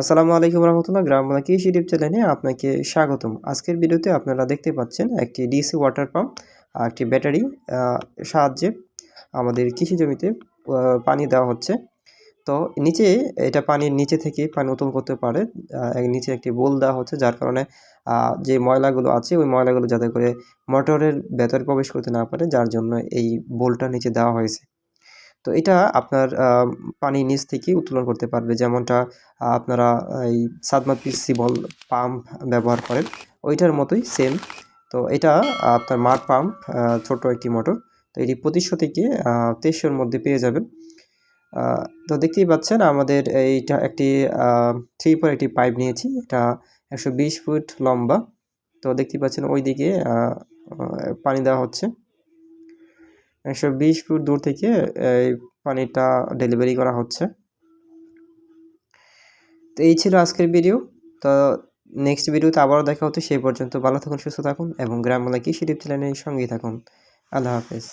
আসসালামু আলাইকুম রহমতুল্লাহ, গ্রাম বাংলা কৃষি ইউটিউব চ্যানেলে আপনাকে স্বাগতম। আজকের ভিডিওতে আপনারা দেখতে পাচ্ছেন একটি ডিসি ওয়াটার পাম্প আর একটি ব্যাটারি সাহায্যে আমাদের কৃষি জমিতে পানি দেওয়া হচ্ছে। তো নিচে এটা পানির নিচে থেকে পানি উত্তোলন করতে পারে নিচে একটি বোল দেওয়া হচ্ছে যার কারণে যে ময়লাগুলো আছে ওই ময়লাগুলো যাতে করে মোটরের ভেতরে প্রবেশ করতে না পারে, যার জন্য এই বোলটা নিচে দেওয়া হয়েছে। তো এটা আপনার পানি নিচ থেকে উত্তোলন করতে পারবে। যেমনটা আপনারা এই সাদমাত পিসি বল পাম্প ব্যবহার করেন, ওইটার মতোই সেম তো এটা আপনার মাঠ পাম্প ছোট একটি মোটর। তো এটি পঁচিশশো থেকে তেইশশোর মধ্যে পেয়ে যাবেন। তো দেখতেই পাচ্ছেন আমাদের এইটা একটি থ্রি পর একটি পাইপ নিয়েছি। এটা একশো বিশ ফুট লম্বা। তো দেখতেই পাচ্ছেন ওই দিকে পানি দেওয়া হচ্ছে। একশো বিশ ফুট দূর থেকে এই পানিটা ডেলিভারি করা হচ্ছে। তো এই ছিল আজকের ভিডিও তো নেক্সট ভিডিওতে আবারও দেখা হচ্ছে, সেই পর্যন্ত ভালো থাকুন, সুস্থ থাকুন এবং গ্রাম বাংলা কৃষি টিপ চ্যানেলের সঙ্গেই থাকুন। আল্লাহ হাফেজ।